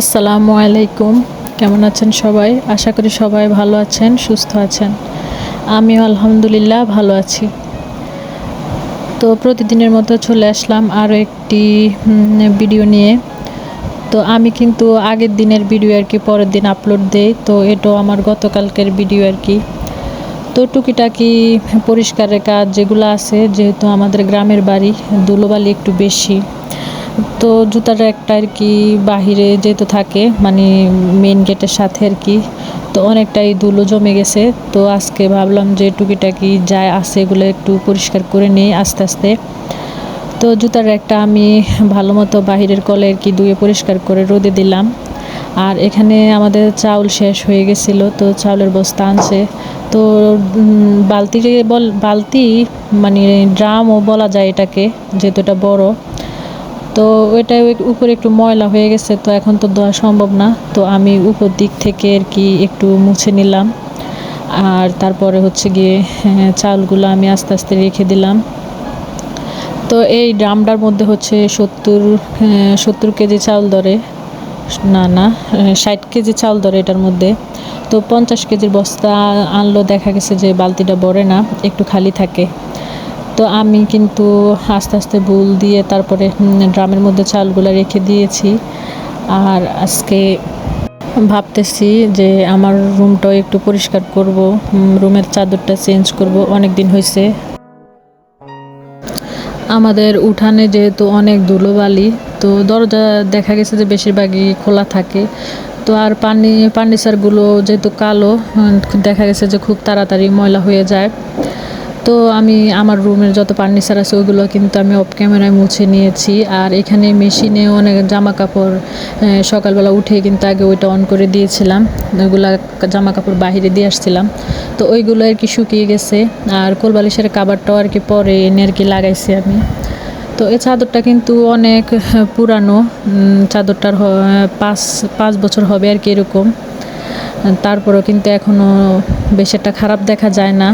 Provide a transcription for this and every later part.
আসসালামু আলাইকুম। কেমন আছেন সবাই? আশা করি সবাই ভালো আছেন, সুস্থ আছেন। আমিও আলহামদুলিল্লাহ ভালো আছি। তো প্রতিদিনের মতো চলে আসলাম আরও একটি ভিডিও নিয়ে। তো আমি কিন্তু আগের দিনের ভিডিও আর কি পরের দিন আপলোড দেই, তো এটাও আমার গতকালকের ভিডিও আর কি। তো টুকিটাকি পরিষ্কারের কাজ যেগুলো আছে, যেহেতু আমাদের গ্রামের বাড়ি, ধুলোবালি একটু বেশি। তো জুতার একটা আর কি বাহিরে যেহেতু থাকে মানে মেন গেটের সাথে আর কি, তো অনেকটাই ধুলো জমে গেছে। তো আজকে ভাবলাম যে টুকিটাকি যায় আছে এগুলো একটু পরিষ্কার করে নিই আস্তে আস্তে। তো জুতার একটা আমি ভালো মতো বাহিরের কলে আর কি ধুয়ে পরিষ্কার করে রোদে দিলাম। আর এখানে আমাদের চাউল শেষ হয়ে গেছিল, তো চাউলের বস্তা আনছে। তো বালতি বল, বালতি মানে ড্রামও বলা যায় এটাকে, যেহেতু এটা বড়। তো ওইটা ওই- উপরে একটু ময়লা হয়ে গেছে তো এখন তো দেওয়া সম্ভব না। তো আমি উপর দিক থেকে আর কি একটু মুছে নিলাম। আর তারপরে হচ্ছে গিয়ে হ্যাঁ, চালগুলো আমি আস্তে আস্তে রেখে দিলাম। তো এই ড্রামটার মধ্যে হচ্ছে সত্তর সত্তর কেজি চাউল ধরে। না না ষাট কেজি চাউল ধরে এটার মধ্যে। তো পঞ্চাশ কেজির বস্তা আনলো দেখা গেছে যে বালতিটা ভরে না একটু খালি থাকে। তো আমি কিন্তু আস্তে আস্তে বুল দিয়ে তারপরে ড্রামের মধ্যে চালগুলো রেখে দিয়েছি। আর আজকে ভাবতেছি যে আমার রুমটাও একটু পরিষ্কার করব রুমের চাদরটা চেঞ্জ করব অনেক দিন হয়েছে আমাদের উঠানে যেহেতু অনেক ধুলোবালি, তো দরজা দেখা গেছে যে বেশিরভাগই খোলা থাকে। তো আর পানি, ফার্নিচারগুলো যেহেতু কালো দেখা গেছে যে খুব তাড়াতাড়ি ময়লা হয়ে যায়। তো আমি আমার রুমের যত ফার্নিচার আছে ওইগুলো কিন্তু আমি অফ ক্যামেরায় মুছে নিয়েছি। আর এখানে মেশিনে অনেক জামা কাপড় সকালবেলা উঠে কিন্তু আগে ওইটা অন করে দিয়েছিলাম। ওইগুলা জামা কাপড় বাহিরে দিয়ে আসছিলাম। তো ওইগুলো আর কি শুকিয়ে গেছে। আর কোলবালিশের কাবারটাও আর কি পরে এনে আর কি লাগাইছি আমি। তো এই চাদরটা কিন্তু অনেক পুরানো। চাদরটার পাঁচ পাঁচ বছর হবে আর কি এরকম। তারপরেও কিন্তু এখনও বেশ একটা খারাপ দেখা যায় না।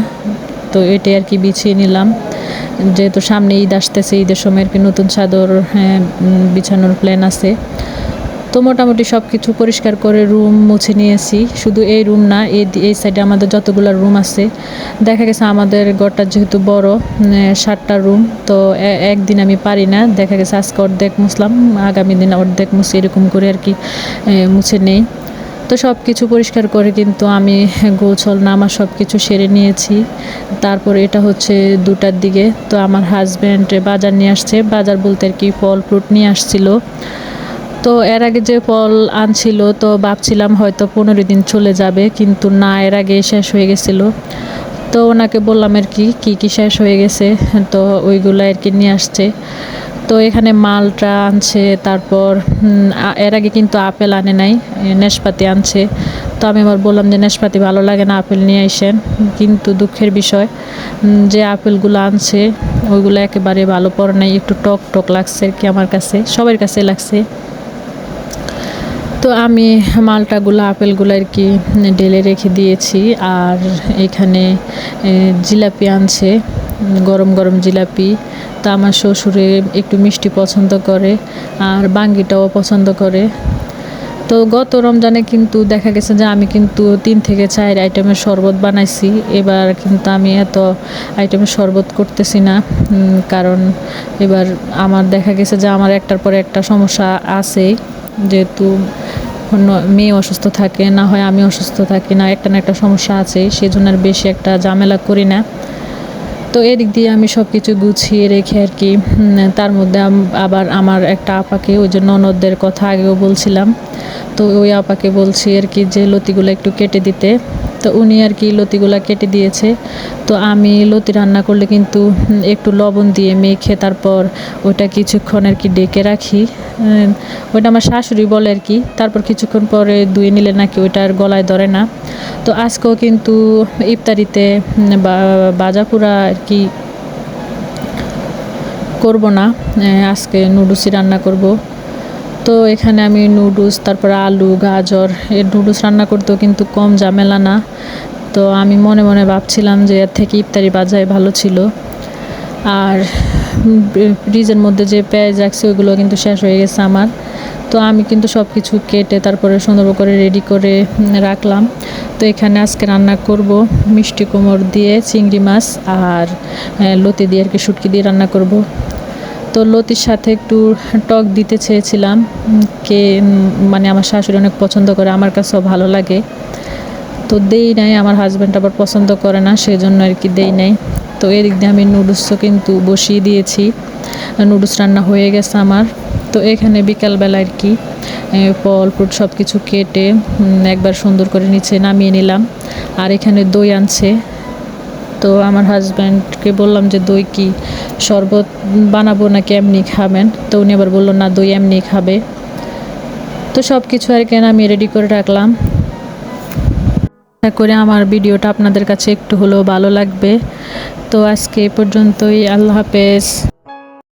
তো এটাই আর কি বিছিয়ে নিলাম। যেহেতু সামনে ঈদ আসতেছে ঈদের সময় আর কি নতুন চাদর হ্যাঁ, বিছানোর প্ল্যান আছে। তো মোটামুটি সব কিছু পরিষ্কার করে রুম মুছে নিয়েছি। শুধু এই রুম না এই এই সাইডে আমাদের যতগুলো রুম আছে দেখা গেছে আমাদের ঘরটা যেহেতু বড় সাতটা রুম তো একদিন আমি পারি না। দেখা গেছে আজকে অর্ধেক মুছলাম আগামী দিন অর্ধেক মুছে এরকম করে আর কি মুছে নেই। তো সব কিছু পরিষ্কার করে কিন্তু আমি গোছল নামা সব কিছু সেরে নিয়েছি। তারপর এটা হচ্ছে দুটার দিকে। তো আমার হাজব্যান্ড বাজার নিয়ে আসছে। বাজার বলতে আর কি ফল ফ্রুট নিয়ে আসছিল। তো এর আগে যে ফল আনছিল, তো ভাবছিলাম হয়তো পনেরো দিন চলে যাবে, কিন্তু না, এর আগে শেষ হয়ে গেছিল। তো ওনাকে বললাম আর কি, কী কী শেষ হয়ে গেছে? তো ওইগুলো আর কি নিয়ে আসছে। তো এখানে মালটা আনছে, তারপর এর আগে কিন্তু আপেল আনে নাই নেশপাতি আনছে। তো আমি আবার বললাম যে নেশপাতি ভালো লাগে না, আপেল নিয়ে আসেন কিন্তু দুঃখের বিষয় যে আপেলগুলো আনছে, ওইগুলো একেবারে ভালো পড়ে নাই, একটু টক টক লাগছে কি আমার কাছে, সবার কাছে লাগছে। তো আমি মালটাগুলো, আপেলগুলো আর কি ঢেলে রেখে দিয়েছি। আর এখানে জিলাপি আনছে। গরম গরম জিলাপি তা আমার শ্বশুরে একটু মিষ্টি পছন্দ করে, আর বাঙ্গিটাও পছন্দ করে। তো গত রমজানে কিন্তু দেখা গেছে যে আমি কিন্তু তিন থেকে চার আইটেমের শরবত বানাইছি। এবার কিন্তু আমি এত আইটেমের শরবত করতেছি না কারণ এবার আমার দেখা গেছে যে আমার একটার পর একটা সমস্যা আছে। যেহেতু অন্য মেয়ে অসুস্থ থাকে, না হয় আমি অসুস্থ থাকি, না একটা না একটা সমস্যা আছে, সেজন্য আর বেশি একটা ঝামেলা করি না। তো এদিক দিয়ে আমি সব কিছু গুছিয়ে রেখে আর কি তার মধ্যে আবার আমার একটা আপাকে, ওই যে ননদদের কথা আগেও বলছিলাম, তো ওই আপাকে বলছি আর কি যে লতিগুলো একটু কেটে দিতে। তো উনি আর কি লতিগুলো কেটে দিয়েছে। তো আমি লতি রান্না করলে কিন্তু একটু লবণ দিয়ে মেখে তারপর ওটা কিছুক্ষণ আর কি ডেকে রাখি। ওটা আমার শাশুড়ি বলে আর কি, তারপর কিছুক্ষণ পরে ধুয়ে নিলে নাকি ওইটা আর গলায় ধরে না। তো আজকেও কিন্তু ইফতারিতে বাজাপুরা আর কি করব না আজকে নুডলসই রান্না করব। তো এখানে আমি নুডলস, তারপর আলু, গাজর এর নুডলস রান্না করতেও কিন্তু কম ঝামেলা না। তো আমি মনে মনে ভাবছিলাম যে এর থেকে ইফতারি বাজায় ভালো ছিল। আর ফ্রিজের মধ্যে যে পেঁয়াজ রাখছি ওইগুলো কিন্তু শেষ হয়ে গেছে আমার। তো আমি কিন্তু সব কিছু কেটে তারপরে সুন্দর করে রেডি করে রাখলাম। তো এখানে আজকে রান্না করব মিষ্টি কুমড় দিয়ে, চিংড়ি মাছ আর লতি দিয়ে আর কি, শুটকি দিয়ে রান্না করব। তো লতির সাথে একটু টক দিতে চেয়েছিলাম কে মানে আমার শাশুড়ি অনেক পছন্দ করে, আমার কাছেও ভালো লাগে। তো দেই নাই, আমার হাজব্যান্ড আবার পছন্দ করে না সেই জন্য আর কি দেই নাই। তো এদিক দিয়ে আমি নুডলসও কিন্তু বসিয়ে দিয়েছি। নুডলস রান্না হয়ে গেছে আমার। তো এখানে বিকালবেলা আর কি ফল ফ্রুট সব কিছু কেটে একবার সুন্দর করে নিচে নামিয়ে নিলাম। আর এখানে দই আনছে। তো আমার হাজব্যান্ডকে বললাম যে দই কি শরবত বানাবো নাকি এমনি খাবেন? তো উনি আবার বলল, না, দই এমনি খাবে। তো সব কিছু আর কেন আমি রেডি করে রাখলাম। করে আমার ভিডিওটা আপনাদের কাছে একটু হলেও ভালো লাগবে। তো আজকে পর্যন্তই, আল্লাহ হাফেজ।